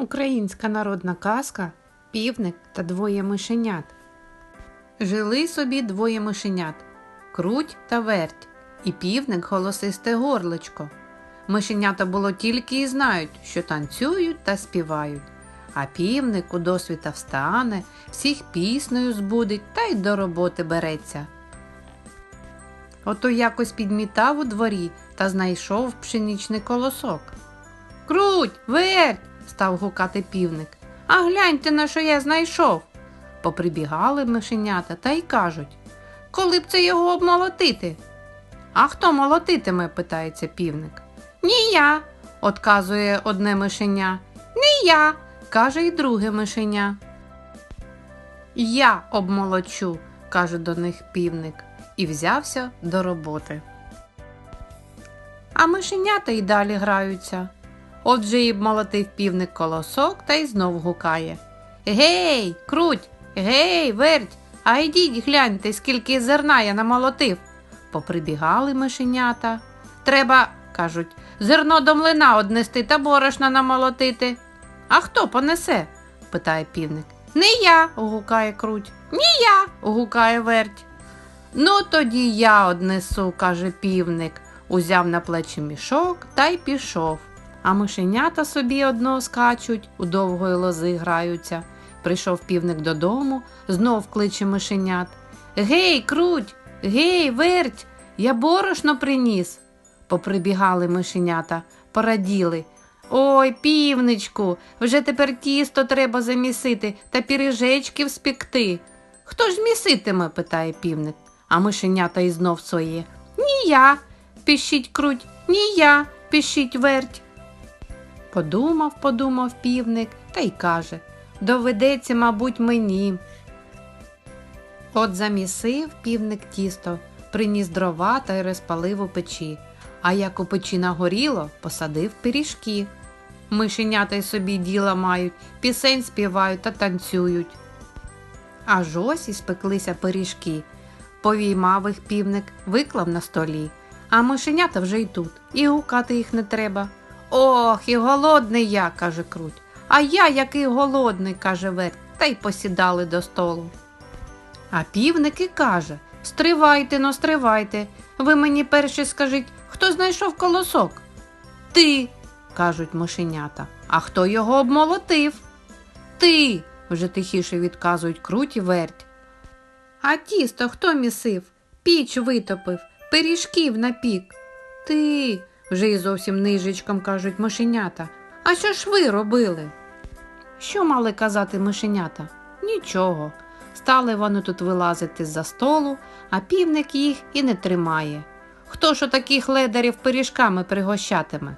Українська народна казка Півник та двоє мишенят. Жили собі двоє мишенят круть та верть, і півник голосисте горличко. Мишенята було тільки і знають, що танцюють та співають. А півник у досвіта встане, всіх піснею збудить та й до роботи береться. Ото якось підмітав у дворі та знайшов пшеничний колосок. Круть, верть, став гукати півник. А гляньте, на що я знайшов. Поприбігали мишенята та й кажуть Коли б це його обмолотити? А хто молотитиме? питається півник. Ні я, отказує одне мишеня. Ні я, каже й друге мишеня. Я обмолочу, каже до них півник, і взявся до роботи. А мишенята й далі граються. Отже і молотив півник колосок та й знов гукає. Гей, круть, гей, верть, а йдіть гляньте, скільки зерна я намолотив. Поприбігали мишенята. Треба, кажуть, зерно до млина однести та борошна намолотити. А хто понесе? питає півник. Не я, гукає круть. Ні я, гукає верть. Ну, тоді я однесу, каже півник, узяв на плечі мішок та й пішов. А мишенята собі одно скачуть, у довгої лози граються. Прийшов півник додому, знов кличе мишенят. Гей, круть, гей, верть, я борошно приніс. Поприбігали мишенята, пораділи. Ой, півничку, вже тепер тісто треба замісити та піріжечків спекти. Хто ж міситиме? питає півник, а мишенята й знов своє. Ні я, пішіть круть, ні я, пішіть верть. Подумав, подумав півник та й каже Доведеться, мабуть, мені. От замісив півник тісто, приніс дрова та й розпалив у печі, а як у печі нагоріло, посадив пиріжки. Мишенята й собі діла мають, пісень співають та танцюють. Аж ось і спеклися пиріжки. Повіймав їх півник, виклав на столі, а мишенята вже й тут, і гукати їх не треба. Ох, і голодний я, каже круть. А я який голодний, каже верть, та й посідали до столу. А півник і каже Стривайте, но стривайте. Ви мені перші скажіть, хто знайшов колосок? Ти, кажуть мишенята. А хто його обмолотив? Ти, вже тихіше відказують круть і верть. А тісто хто місив? Піч витопив, пиріжків напік. Ти, вже і зовсім нижечком кажуть мишенята. А що ж ви робили? Що мали казати мишенята? Нічого. Стали вони тут вилазити з-за столу, а півник їх і не тримає. Хто ж таких ледарів пиріжками пригощатиме?